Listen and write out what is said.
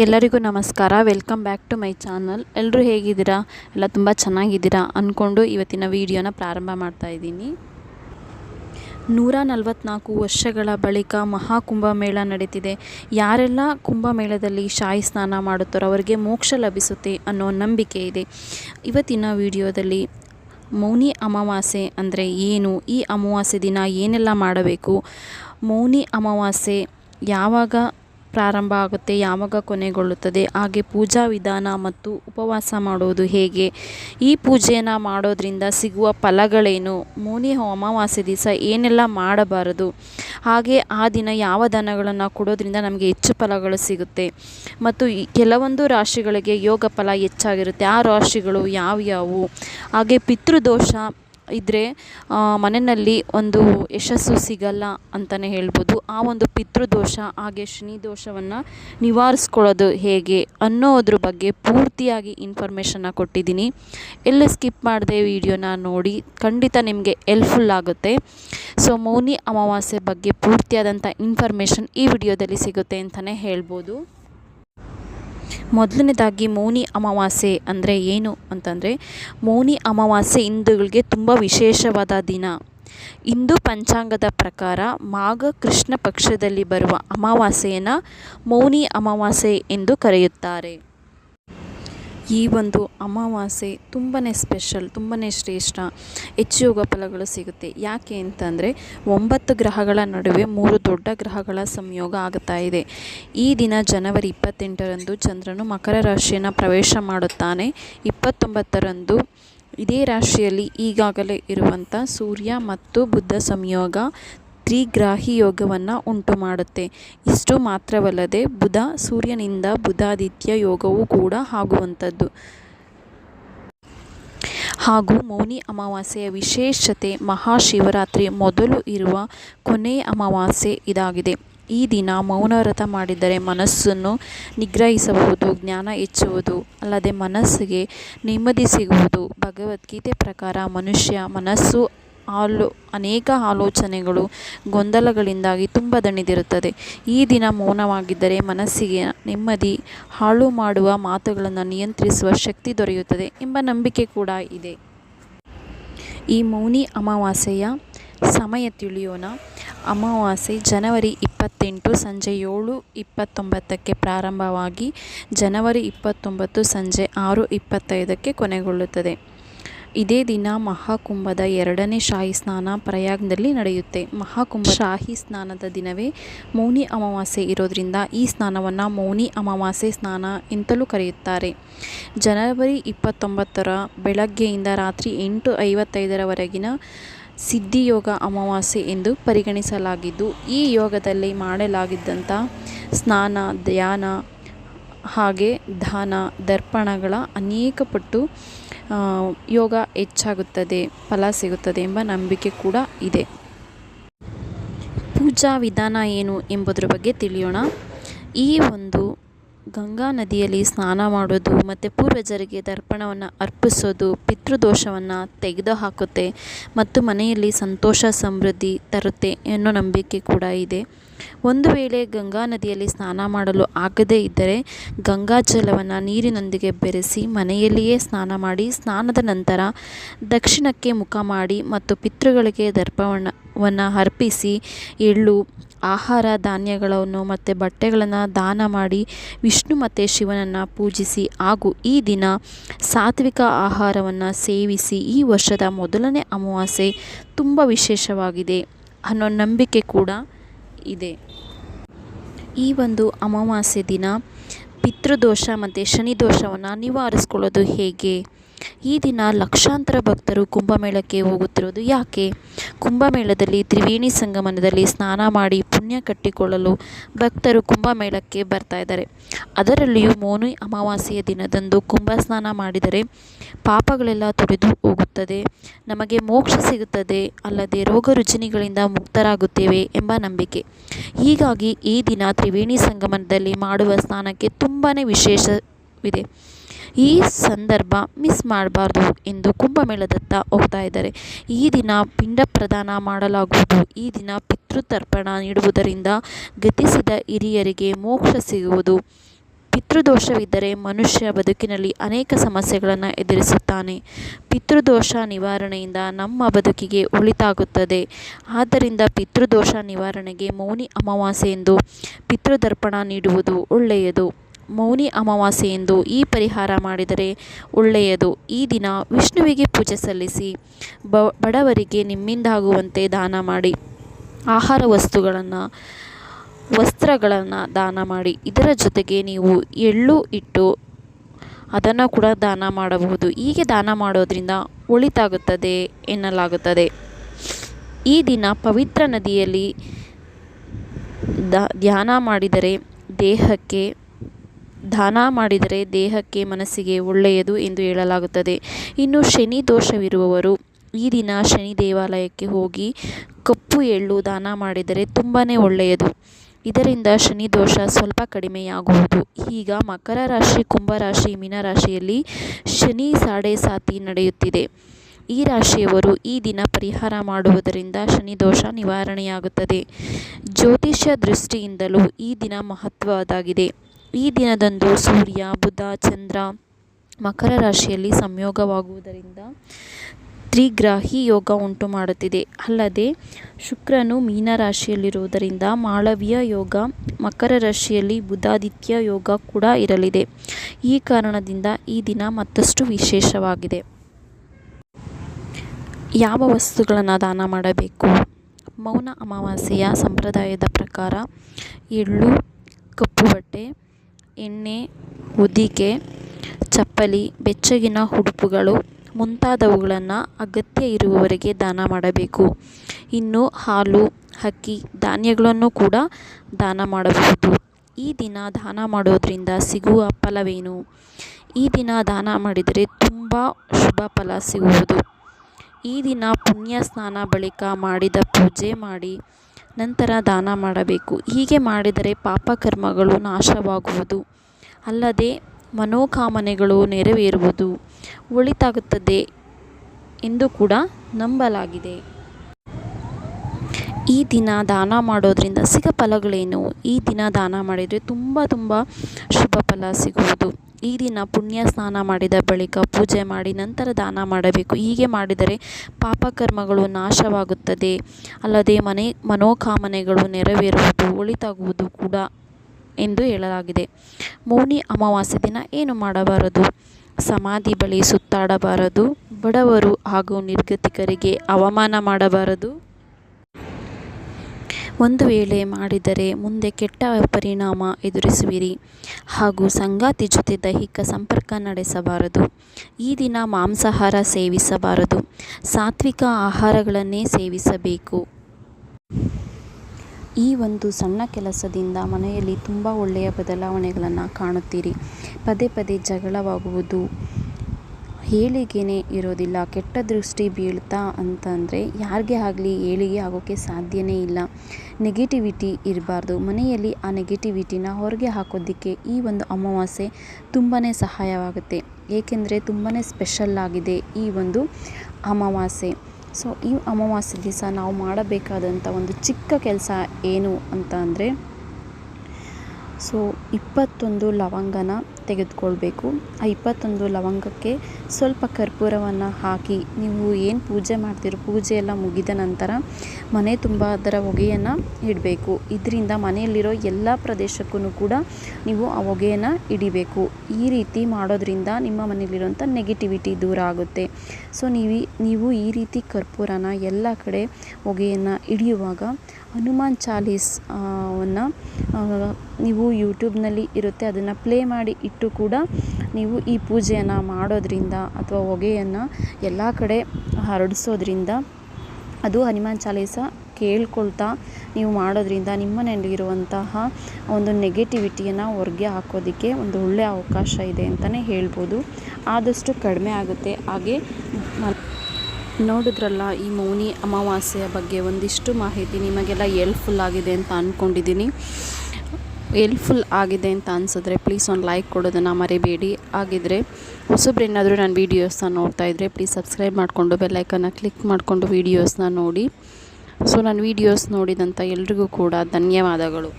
ಎಲ್ಲರಿಗೂ ನಮಸ್ಕಾರ. Welcome back to my channel ಎಲ್ಲರೂ ಹೇಗಿದ್ದೀರಾ? ಎಲ್ಲ ತುಂಬ ಚೆನ್ನಾಗಿದ್ದೀರಾ ಅಂದ್ಕೊಂಡು ಇವತ್ತಿನ ವಿಡಿಯೋನ ಪ್ರಾರಂಭ ಮಾಡ್ತಾ ಇದ್ದೀನಿ. ನೂರ ನಲವತ್ತ್ನಾಲ್ಕು ವರ್ಷಗಳ ಬಳಿಕ ಮಹಾಕುಂಭಮೇಳ ನಡೀತಿದೆ. ಯಾರೆಲ್ಲ ಕುಂಭಮೇಳದಲ್ಲಿ ಶಾಹಿ ಸ್ನಾನ ಮಾಡುತ್ತಾರೋ ಅವರಿಗೆ ಮೋಕ್ಷ ಲಭಿಸುತ್ತೆ ಅನ್ನೋ ನಂಬಿಕೆ ಇದೆ. ಇವತ್ತಿನ ವಿಡಿಯೋದಲ್ಲಿ ಮೌನಿ ಅಮಾವಾಸ್ಯೆ ಅಂದರೆ ಏನು, ಈ ಅಮಾವಾಸ್ಯೆ ದಿನ ಏನೆಲ್ಲ ಮಾಡಬೇಕು, ಮೌನಿ ಅಮಾವಾಸ್ಯೆ ಯಾವಾಗ ಪ್ರಾರಂಭ ಆಗುತ್ತೆ ಯಾವಾಗ ಕೊನೆಗೊಳ್ಳುತ್ತದೆ, ಹಾಗೆ ಪೂಜಾ ವಿಧಾನ ಮತ್ತು ಉಪವಾಸ ಮಾಡುವುದು ಹೇಗೆ? ಈ ಪೂಜೆಯನ್ನು ಮಾಡೋದ್ರಿಂದ ಸಿಗುವ ಫಲಗಳೇನು? ಮೌನಿ ಅಮಾವಾಸ್ಯೆ ದಿವಸ ಏನೆಲ್ಲ ಮಾಡಬಾರದು? ಹಾಗೆ ಆ ದಿನ ಯಾವ ದನಗಳನ್ನು ಕೊಡೋದ್ರಿಂದ ನಮಗೆ ಹೆಚ್ಚು ಫಲಗಳು ಸಿಗುತ್ತೆ? ಮತ್ತು ಕೆಲವೊಂದು ರಾಶಿಗಳಿಗೆ ಯೋಗ ಫಲ ಹೆಚ್ಚಾಗಿರುತ್ತೆ. ಆ ರಾಶಿಗಳು ಯಾವ್ಯಾವು? ಹಾಗೆ ಪಿತೃದೋಷ ಇದ್ದರೆ ಮನೆಯಲ್ಲಿ ಒಂದು ಯಶಸ್ಸು ಸಿಗಲ್ಲ ಅಂತಲೇ ಹೇಳ್ಬೋದು. ಆ ಒಂದು ಪಿತೃದೋಷ, ಹಾಗೆ ಶನಿ ದೋಷವನ್ನು ನಿವಾರಿಸ್ಕೊಳ್ಳೋದು ಹೇಗೆ ಅನ್ನೋದ್ರ ಬಗ್ಗೆ ಪೂರ್ತಿಯಾಗಿ ಇನ್ಫಾರ್ಮೇಷನ್ನ ಕೊಟ್ಟಿದ್ದೀನಿ. ಎಲ್ಲ ಸ್ಕಿಪ್ ಮಾಡಿದೆ ವಿಡಿಯೋನ ನೋಡಿ, ಖಂಡಿತ ನಿಮಗೆ ಹೆಲ್ಪ್ಫುಲ್ ಆಗುತ್ತೆ. ಸೊ ಮೌನಿ ಅಮಾವಾಸ್ಯೆ ಬಗ್ಗೆ ಪೂರ್ತಿಯಾದಂಥ ಇನ್ಫಾರ್ಮೇಷನ್ ಈ ವಿಡಿಯೋದಲ್ಲಿ ಸಿಗುತ್ತೆ ಅಂತಲೇ ಹೇಳ್ಬೋದು. ಮೊದಲನೇದಾಗಿ ಮೌನಿ ಅಮಾವಾಸ್ಯೆ ಅಂದರೆ ಏನು ಅಂತಂದರೆ, ಮೌನಿ ಅಮಾವಾಸ್ಯೆ ಹಿಂದೂಗಳಿಗೆ ತುಂಬ ವಿಶೇಷವಾದ ದಿನ. ಹಿಂದೂ ಪಂಚಾಂಗದ ಪ್ರಕಾರ ಮಾಘ ಕೃಷ್ಣ ಪಕ್ಷದಲ್ಲಿ ಬರುವ ಅಮಾವಾಸ್ಯೆಯನ್ನು ಮೌನಿ ಅಮಾವಾಸ್ಯೆ ಎಂದು ಕರೆಯುತ್ತಾರೆ. ಈ ಒಂದು ಅಮಾವಾಸ್ಯೆ ತುಂಬಾ ಸ್ಪೆಷಲ್ ತುಂಬಾ ಶ್ರೇಷ್ಠ, ಹೆಚ್ಚು ಯೋಗ ಫಲಗಳು ಸಿಗುತ್ತೆ. ಯಾಕೆ ಅಂತಂದರೆ ಒಂಬತ್ತು ಗ್ರಹಗಳ ನಡುವೆ ಮೂರು ದೊಡ್ಡ ಗ್ರಹಗಳ ಸಂಯೋಗ ಆಗ್ತಾ ಇದೆ. ಈ ದಿನ ಜನವರಿ ಇಪ್ಪತ್ತೆಂಟರಂದು ಚಂದ್ರನು ಮಕರ ರಾಶಿಯನ್ನು ಪ್ರವೇಶ ಮಾಡುತ್ತಾನೆ. ಇಪ್ಪತ್ತೊಂಬತ್ತರಂದು ಇದೇ ರಾಶಿಯಲ್ಲಿ ಈಗಾಗಲೇ ಇರುವಂಥ ಸೂರ್ಯ ಮತ್ತು ಬುದ್ಧ ಸಂಯೋಗ ತ್ರಿಗ್ರಾಹಿ ಯೋಗವನ್ನು ಉಂಟು ಮಾಡುತ್ತೆ. ಇಷ್ಟು ಮಾತ್ರವಲ್ಲದೆ ಬುಧ, ಸೂರ್ಯನಿಂದ ಬುಧಾದಿತ್ಯ ಯೋಗವೂ ಕೂಡ ಆಗುವಂಥದ್ದು. ಹಾಗೂ ಮೌನಿ ಅಮಾವಾಸ್ಯೆಯ ವಿಶೇಷತೆ ಮಹಾಶಿವರಾತ್ರಿ ಮೊದಲು ಇರುವ ಕೊನೆಯ ಅಮಾವಾಸ್ಯೆ ಇದಾಗಿದೆ. ಈ ದಿನ ಮೌನ ವ್ರತ ಮಾಡಿದರೆ ಮನಸ್ಸನ್ನು ನಿಗ್ರಹಿಸಬಹುದು, ಜ್ಞಾನ ಹೆಚ್ಚುವುದು, ಅಲ್ಲದೆ ಮನಸ್ಸಿಗೆ ನೆಮ್ಮದಿ ಸಿಗುವುದು. ಭಗವದ್ಗೀತೆ ಪ್ರಕಾರ ಮನುಷ್ಯ ಮನಸ್ಸು ಆಲೋ ಅನೇಕ ಆಲೋಚನೆಗಳು ಗೊಂದಲಗಳಿಂದಾಗಿ ತುಂಬ ದಣಿದಿರುತ್ತದೆ. ಈ ದಿನ ಮೌನವಾಗಿದ್ದರೆ ಮನಸ್ಸಿಗೆ ನೆಮ್ಮದಿ, ಹಾಳು ಮಾಡುವ ಮಾತುಗಳನ್ನು ನಿಯಂತ್ರಿಸುವ ಶಕ್ತಿ ದೊರೆಯುತ್ತದೆ ಎಂಬ ನಂಬಿಕೆ ಕೂಡ ಇದೆ. ಈ ಮೌನಿ ಅಮಾವಾಸ್ಯೆಯ ಸಮಯ ತಿಳಿಯೋಣ. ಅಮಾವಾಸ್ಯೆ ಜನವರಿ ಇಪ್ಪತ್ತೆಂಟು ಸಂಜೆ ಏಳು ಇಪ್ಪತ್ತೊಂಬತ್ತಕ್ಕೆ ಪ್ರಾರಂಭವಾಗಿ ಜನವರಿ ಇಪ್ಪತ್ತೊಂಬತ್ತು ಸಂಜೆ ಆರು ಇಪ್ಪತ್ತೈದಕ್ಕೆ ಕೊನೆಗೊಳ್ಳುತ್ತದೆ. ಇದೇ ದಿನ ಮಹಾಕುಂಭದ ಎರಡನೇ ಶಾಹಿ ಸ್ನಾನ ಪ್ರಯಾಗ್ನಲ್ಲಿ ನಡೆಯುತ್ತೆ. ಮಹಾಕುಂಭ ಶಾಹಿ ಸ್ನಾನದ ದಿನವೇ ಮೌನಿ ಅಮಾವಾಸ್ಯೆ ಇರೋದ್ರಿಂದ ಈ ಸ್ನಾನವನ್ನು ಮೌನಿ ಅಮಾವಾಸ್ಯೆ ಸ್ನಾನ ಎಂತಲೂ ಕರೆಯುತ್ತಾರೆ. ಜನವರಿ ಇಪ್ಪತ್ತೊಂಬತ್ತರ ಬೆಳಗ್ಗೆಯಿಂದ ರಾತ್ರಿ ಎಂಟು ಐವತ್ತೈದರವರೆಗಿನ ಸಿದ್ಧಿಯೋಗ ಅಮಾವಾಸ್ಯೆ ಎಂದು ಪರಿಗಣಿಸಲಾಗಿದ್ದು, ಈ ಯೋಗದಲ್ಲಿ ಮಾಡಲಾಗಿದ್ದಂಥ ಸ್ನಾನ, ಧ್ಯಾನ ಹಾಗೆ ದಾನ ದರ್ಪಣಗಳ ಅನೇಕ ಪಟ್ಟು ಯೋಗ ಹೆಚ್ಚಾಗುತ್ತದೆ, ಫಲ ಸಿಗುತ್ತದೆ ಎಂಬ ನಂಬಿಕೆ ಕೂಡ ಇದೆ. ಪೂಜಾ ವಿಧಾನ ಏನು ಎಂಬುದರ ಬಗ್ಗೆ ತಿಳಿಯೋಣ. ಈ ಒಂದು ಗಂಗಾ ನದಿಯಲ್ಲಿ ಸ್ನಾನ ಮಾಡೋದು ಮತ್ತು ಪೂರ್ವಜರಿಗೆ ದರ್ಪಣವನ್ನು ಅರ್ಪಿಸೋದು, ಪಿತೃದೋಷವನ್ನು ತೆಗೆದುಹಾಕುತ್ತೆ ಮತ್ತು ಮನೆಯಲ್ಲಿ ಸಂತೋಷ, ಸಮೃದ್ಧಿ ತರುತ್ತೆ ಎನ್ನೋ ನಂಬಿಕೆ ಕೂಡ ಇದೆ. ಒಂದು ವೇಳೆ ಗಂಗಾ ನದಿಯಲ್ಲಿ ಸ್ನಾನ ಮಾಡಲು ಆಗದೇ ಇದ್ದರೆ ಗಂಗಾ ಜಲವನ್ನು ನೀರಿನೊಂದಿಗೆ ಬೆರೆಸಿ ಮನೆಯಲ್ಲಿಯೇ ಸ್ನಾನ ಮಾಡಿ, ಸ್ನಾನದ ನಂತರ ದಕ್ಷಿಣಕ್ಕೆ ಮುಖ ಮಾಡಿ ಮತ್ತು ಪಿತೃಗಳಿಗೆ ದರ್ಪಣವನ್ನು ಅರ್ಪಿಸಿ ಎಳ್ಳು, ಆಹಾರ ಧಾನ್ಯಗಳನ್ನು ಮತ್ತು ಬಟ್ಟೆಗಳನ್ನು ದಾನ ಮಾಡಿ ವಿಷ್ಣು ಮತ್ತು ಶಿವನನ್ನು ಪೂಜಿಸಿ ಹಾಗೂ ಈ ದಿನ ಸಾತ್ವಿಕ ಆಹಾರವನ್ನು ಸೇವಿಸಿ ಈ ವರ್ಷದ ಮೊದಲನೇ ಅಮಾವಾಸ್ಯೆ ತುಂಬ ವಿಶೇಷವಾಗಿದೆ ಅನ್ನೋ ನಂಬಿಕೆ ಕೂಡ ಇದೆ. ಈ ಒಂದು ಅಮಾವಾಸ್ಯೆ ದಿನ ಪಿತೃದೋಷ ಮತ್ತು ಶನಿದೋಷವನ್ನು ನಿವಾರಿಸ್ಕೊಳ್ಳೋದು ಹೇಗೆ? ಈ ದಿನ ಲಕ್ಷಾಂತರ ಭಕ್ತರು ಕುಂಭಮೇಳಕ್ಕೆ ಹೋಗುತ್ತಿರುವುದು ಯಾಕೆ? ಕುಂಭಮೇಳದಲ್ಲಿ ತ್ರಿವೇಣಿ ಸಂಗಮನದಲ್ಲಿ ಸ್ನಾನ ಮಾಡಿ ಪುಣ್ಯ ಕಟ್ಟಿಕೊಳ್ಳಲು ಭಕ್ತರು ಕುಂಭಮೇಳಕ್ಕೆ ಬರ್ತಾ ಇದ್ದಾರೆ. ಅದರಲ್ಲಿಯೂ ಮೋನು ಅಮಾವಾಸ್ಯೆಯ ದಿನದಂದು ಕುಂಭ ಸ್ನಾನ ಮಾಡಿದರೆ ಪಾಪಗಳೆಲ್ಲ ತೊಡೆದು ಹೋಗುತ್ತದೆ. ನಮಗೆ ಮೋಕ್ಷ ಸಿಗುತ್ತದೆ, ಅಲ್ಲದೆ ರೋಗ ರುಜಿನಿಗಳಿಂದ ಮುಕ್ತರಾಗುತ್ತೇವೆ ಎಂಬ ನಂಬಿಕೆ. ಹೀಗಾಗಿ ಈ ದಿನ ತ್ರಿವೇಣಿ ಸಂಗಮನದಲ್ಲಿ ಮಾಡುವ ಸ್ನಾನಕ್ಕೆ ತುಂಬಾ ವಿಶೇಷವಿದೆ. ಈ ಸಂದರ್ಭ ಮಿಸ್ ಮಾಡಬಾರ್ದು ಎಂದು ಕುಂಭಮೇಳದತ್ತ ಹೋಗ್ತಾ ಇದ್ದಾರೆ. ಈ ದಿನ ಪಿಂಡ ಪ್ರದಾನ ಮಾಡಲಾಗುವುದು. ಈ ದಿನ ಪಿತೃತರ್ಪಣ ನೀಡುವುದರಿಂದ ಗತಿಸಿದ ಹಿರಿಯರಿಗೆ ಮೋಕ್ಷ ಸಿಗುವುದು. ಪಿತೃದೋಷವಿದ್ದರೆ ಮನುಷ್ಯ ಬದುಕಿನಲ್ಲಿ ಅನೇಕ ಸಮಸ್ಯೆಗಳನ್ನು ಎದುರಿಸುತ್ತಾನೆ. ಪಿತೃದೋಷ ನಿವಾರಣೆಯಿಂದ ನಮ್ಮ ಬದುಕಿಗೆ ಒಳಿತಾಗುತ್ತದೆ. ಆದ್ದರಿಂದ ಪಿತೃದೋಷ ನಿವಾರಣೆಗೆ ಮೌನಿ ಅಮಾವಾಸ್ಯೆ ಎಂದು ಪಿತೃತರ್ಪಣ ನೀಡುವುದು ಒಳ್ಳೆಯದು. ಮೌನಿ ಅಮಾವಾಸ್ಯೆ ಎಂದು ಈ ಪರಿಹಾರ ಮಾಡಿದರೆ ಒಳ್ಳೆಯದು. ಈ ದಿನ ವಿಷ್ಣುವಿಗೆ ಪೂಜೆ ಸಲ್ಲಿಸಿ ಬ, ಬಡವರಿಗೆ ನಿಮ್ಮಿಂದಾಗುವಂತೆ ದಾನ ಮಾಡಿ. ಆಹಾರ ವಸ್ತುಗಳನ್ನು, ವಸ್ತ್ರಗಳನ್ನು ದಾನ ಮಾಡಿ. ಇದರ ಜೊತೆಗೆ ನೀವು ಎಳ್ಳು ಇಟ್ಟು ಅದನ್ನು ಕೂಡ ದಾನ ಮಾಡಬಹುದು. ಹೀಗೆ ದಾನ ಮಾಡೋದರಿಂದ ಒಳಿತಾಗುತ್ತದೆ ಎನ್ನಲಾಗುತ್ತದೆ. ಈ ದಿನ ಪವಿತ್ರ ನದಿಯಲ್ಲಿ ಧ್ಯಾನ ಮಾಡಿದರೆ ದೇಹಕ್ಕೆ ದಾನ ಮಾಡಿದರೆ ದೇಹಕ್ಕೆ ಮನಸ್ಸಿಗೆ ಒಳ್ಳೆಯದು ಎಂದು ಹೇಳಲಾಗುತ್ತದೆ. ಇನ್ನು ಶನಿ ದೋಷವಿರುವವರು ಈ ದಿನ ಶನಿ ದೇವಾಲಯಕ್ಕೆ ಹೋಗಿ ಕಪ್ಪು ಎಳ್ಳು ದಾನ ಮಾಡಿದರೆ ತುಂಬಾ ಒಳ್ಳೆಯದು. ಇದರಿಂದ ಶನಿ ದೋಷ ಸ್ವಲ್ಪ ಕಡಿಮೆಯಾಗುವುದು. ಈಗ ಮಕರ ರಾಶಿ ಕುಂಭರಾಶಿ ಮೀನರಾಶಿಯಲ್ಲಿ ಶನಿ ಸಾಡೆ ಸಾತಿ ನಡೆಯುತ್ತಿದೆ. ಈ ರಾಶಿಯವರು ಈ ದಿನ ಪರಿಹಾರ ಮಾಡುವುದರಿಂದ ಶನಿ ದೋಷ ನಿವಾರಣೆಯಾಗುತ್ತದೆ. ಜ್ಯೋತಿಷ್ಯ ದೃಷ್ಟಿಯಿಂದಲೂ ಈ ದಿನ ಮಹತ್ವದಾಗಿದೆ ಈ ದಿನದಂದು ಸೂರ್ಯ, ಬುಧ, ಚಂದ್ರ ಮಕರ ರಾಶಿಯಲ್ಲಿ ಸಂಯೋಗವಾಗುವುದರಿಂದ ತ್ರಿಗ್ರಾಹಿ ಯೋಗ ಉಂಟು ಮಾಡುತ್ತಿದೆ. ಅಲ್ಲದೆ, ಶುಕ್ರನು ಮೀನರಾಶಿಯಲ್ಲಿರುವುದರಿಂದ ಮಾಳವಿಯ ಯೋಗ, ಮಕರ ರಾಶಿಯಲ್ಲಿ ಬುಧಾದಿತ್ಯ ಯೋಗ ಕೂಡ ಇರಲಿದೆ. ಈ ಕಾರಣದಿಂದ ಈ ದಿನ ಮತ್ತಷ್ಟು ವಿಶೇಷವಾಗಿದೆ. ಯಾವ ವಸ್ತುಗಳನ್ನು ದಾನ ಮಾಡಬೇಕು? ಮೌನ ಅಮಾವಾಸ್ಯೆಯ ಸಂಪ್ರದಾಯದ ಪ್ರಕಾರ ಎಳ್ಳು ಕಪ್ಪು ಬಟ್ಟೆ ಎಣ್ಣೆ ಹೊದಿಕೆ ಚಪ್ಪಲಿ, ಬೆಚ್ಚಗಿನ ಉಡುಪುಗಳು ಮುಂತಾದವುಗಳನ್ನು ಅಗತ್ಯ ಇರುವವರಿಗೆ ದಾನ ಮಾಡಬೇಕು. ಇನ್ನು ಹಾಲು, ಅಕ್ಕಿ, ಧಾನ್ಯಗಳನ್ನು ಕೂಡ ದಾನ ಮಾಡಬಹುದು. ಈ ದಿನ ದಾನ ಮಾಡೋದರಿಂದ ಸಿಗುವ ಫಲವೇನು? ಈ ದಿನ ದಾನ ಮಾಡಿದರೆ ತುಂಬ ಶುಭ ಫಲ ಸಿಗುವುದು. ಈ ದಿನ ಪುಣ್ಯ ಸ್ನಾನ ಬಳಿಕ ಮಾಡಿದ ಪೂಜೆ ಮಾಡಿ ನಂತರ ದಾನ ಮಾಡಬೇಕು. ಹೀಗೆ ಮಾಡಿದರೆ ಪಾಪಕರ್ಮಗಳು ನಾಶವಾಗುವುದು. ಅಲ್ಲದೆ ಮನೋಕಾಮನೆಗಳು ನೆರವೇರುವುದು. ಒಳಿತಾಗುತ್ತದೆ ಎಂದು ಕೂಡ ನಂಬಲಾಗಿದೆ. ಈ ದಿನ ದಾನ ಮಾಡೋದರಿಂದ ಸಿಗ ಫಲಗಳೇನು ಈ ದಿನ ದಾನ ಮಾಡಿದರೆ ತುಂಬ ತುಂಬ ಶುಭ ಫಲ ಸಿಗುವುದು. ಈ ದಿನ ಪುಣ್ಯ ಸ್ನಾನ ಮಾಡಿದ ಬಳಿಕ ಪೂಜೆ ಮಾಡಿ ನಂತರ ದಾನ ಮಾಡಬೇಕು. ಹೀಗೆ ಮಾಡಿದರೆ ಪಾಪಕರ್ಮಗಳು ನಾಶವಾಗುತ್ತದೆ. ಅಲ್ಲದೆ ಮನೆ, ಮನೋಕಾಮನೆಗಳು ನೆರವೇರುವುದು ಒಳಿತಾಗುವುದು ಕೂಡ ಎಂದು ಹೇಳಲಾಗಿದೆ. ಮೌನಿ ಅಮಾವಾಸ್ಯೆ ದಿನ ಏನು ಮಾಡಬಾರದು? ಸಮಾಧಿ ಬಳಿ ಸುತ್ತಾಡಬಾರದು? ಬಡವರು ಹಾಗೂ ನಿರ್ಗತಿಕರಿಗೆ ಅವಮಾನ ಮಾಡಬಾರದು? ಒಂದು ವೇಳೆ ಮಾಡಿದರೆ ಮುಂದೆ ಕೆಟ್ಟ ಪರಿಣಾಮ ಎದುರಿಸುವಿರಿ. ಹಾಗೂ ಸಂಗಾತಿ ಜೊತೆ ದೈಹಿಕ ಸಂಪರ್ಕ ನಡೆಸಬಾರದು. ಈ ದಿನ ಮಾಂಸಾಹಾರ ಸೇವಿಸಬಾರದು. ಸಾತ್ವಿಕ ಆಹಾರಗಳನ್ನೇ ಸೇವಿಸಬೇಕು. ಈ ಒಂದು ಸಣ್ಣ ಕೆಲಸದಿಂದ ಮನೆಯಲ್ಲಿ ತುಂಬ ಒಳ್ಳೆಯ ಬದಲಾವಣೆಗಳನ್ನು ಕಾಣುತ್ತೀರಿ. ಪದೇ ಪದೇ ಜಗಳವಾಗುವುದು ಏಳಿಗೆನೇ ಇರೋದಿಲ್ಲ. ಕೆಟ್ಟ ದೃಷ್ಟಿ ಬೀಳ್ತಾ ಅಂತಂದರೆ ಯಾರಿಗೆ ಆಗಲಿ ಏಳಿಗೆ ಆಗೋಕ್ಕೆ ಸಾಧ್ಯವೇ ಇಲ್ಲ. ನೆಗೆಟಿವಿಟಿ ಇರಬಾರ್ದು. ಮನೆಯಲ್ಲಿ ಆ ನೆಗೆಟಿವಿಟಿನ ಹೊರಗೆ ಹಾಕೋದಕ್ಕೆ ಈ ಒಂದು ಅಮಾವಾಸ್ಯೆ ತುಂಬಾ ಸಹಾಯವಾಗುತ್ತೆ. ಏಕೆಂದರೆ ತುಂಬಾ ಸ್ಪೆಷಲ್ ಆಗಿದೆ ಈ ಒಂದು ಅಮಾವಾಸ್ಯೆ. ಸೊ, ಈ ಅಮಾವಾಸ್ಯೆ ದಿವಸ ನಾವು ಮಾಡಬೇಕಾದಂಥ ಒಂದು ಚಿಕ್ಕ ಕೆಲಸ ಏನು ಅಂತ ಅಂದರೆ ಸೊ, ಇಪ್ಪತ್ತೊಂದು ಲವಂಗನ ತೆಗೆದುಕೊಳ್ಬೇಕು. ಆ ಇಪ್ಪತ್ತೊಂದು ಲವಂಗಕ್ಕೆ ಸ್ವಲ್ಪ ಕರ್ಪೂರವನ್ನು ಹಾಕಿ, ನೀವು ಏನು ಪೂಜೆ ಮಾಡ್ತೀರೋ ಪೂಜೆ ಎಲ್ಲ ಮುಗಿದ ನಂತರ ಮನೆ ತುಂಬ ಅದರ ಹೊಗೆಯನ್ನು ಇಡಬೇಕು. ಇದರಿಂದ ಮನೆಯಲ್ಲಿರೋ ಎಲ್ಲ ಪ್ರದೇಶಕ್ಕೂ ಕೂಡ ನೀವು ಆ ಹೊಗೆಯನ್ನು ಹಿಡಿಬೇಕು ಈ ರೀತಿ ಮಾಡೋದ್ರಿಂದ ನಿಮ್ಮ ಮನೆಯಲ್ಲಿರುವಂಥ ನೆಗೆಟಿವಿಟಿ ದೂರ ಆಗುತ್ತೆ. ಸೊ ನೀವು ನೀವು ಈ ರೀತಿ ಕರ್ಪೂರನ ಎಲ್ಲ ಕಡೆ ಹೊಗೆಯನ್ನು ಹಿಡಿಯುವಾಗ ಹನುಮಾನ್ ಚಾಲೀಸ್ ವನ್ನು ನೀವು ಯೂಟ್ಯೂಬ್ನಲ್ಲಿ ಇರುತ್ತೆ, ಅದನ್ನು ಪ್ಲೇ ಮಾಡಿ ಇಟ್ಟು ಕೂಡ ನೀವು ಈ ಪೂಜೆಯನ್ನು ಮಾಡೋದರಿಂದ ಅಥವಾ ಹೊಗೆಯನ್ನು ಎಲ್ಲ ಕಡೆ ಹರಡಿಸೋದ್ರಿಂದ ಅದು ಹನುಮಾನ್ ಚಾಲೀಸ ಕೇಳ್ಕೊಳ್ತಾ ನೀವು ಮಾಡೋದ್ರಿಂದ ನಿಮ್ಮ ಮನೆಯಲ್ಲಿರುವಂತಹ ಒಂದು ನೆಗೆಟಿವಿಟಿಯನ್ನು ಹೊರಗೆ ಹಾಕೋದಕ್ಕೆ ಒಂದು ಒಳ್ಳೆಯ ಅವಕಾಶ ಇದೆ ಅಂತಲೇ ಹೇಳ್ಬೋದು. ಆದಷ್ಟು ಕಡಿಮೆ ಆಗುತ್ತೆ. ಹಾಗೆ ನೋಡಿದ್ರಲ್ಲ ಈ ಮೌನಿ ಅಮಾವಾಸ್ಯೆಯ ಬಗ್ಗೆ ಒಂದಿಷ್ಟು ಮಾಹಿತಿ ನಿಮಗೆಲ್ಲ ಎಲ್ಪ್ಫುಲ್ ಆಗಿದೆ ಅಂತ ಅಂದ್ಕೊಂಡಿದ್ದೀನಿ ಎಲ್ಪ್ಫುಲ್ ಆಗಿದೆ ಅಂತ ಅನಿಸಿದ್ರೆ ಪ್ಲೀಸ್ ಒಂದು ಲೈಕ್ ಕೊಡೋದನ್ನು ಮರಿಬೇಡಿ. ಆಗಿದ್ದರೆ ಹೊಸಬ್ರೇನಾದರೂ ನಾನು ವೀಡಿಯೋಸ್ನ ನೋಡ್ತಾ ಇದ್ದರೆ ಪ್ಲೀಸ್ ಸಬ್ಸ್ಕ್ರೈಬ್ ಮಾಡಿಕೊಂಡು ಬೆಲ್ಲೈಕನ್ನು ಕ್ಲಿಕ್ ಮಾಡಿಕೊಂಡು ವೀಡಿಯೋಸ್ನ ನೋಡಿ. ಸೊ ನಾನು ವೀಡಿಯೋಸ್ ನೋಡಿದಂಥ ಎಲ್ರಿಗೂ ಕೂಡ ಧನ್ಯವಾದಗಳು.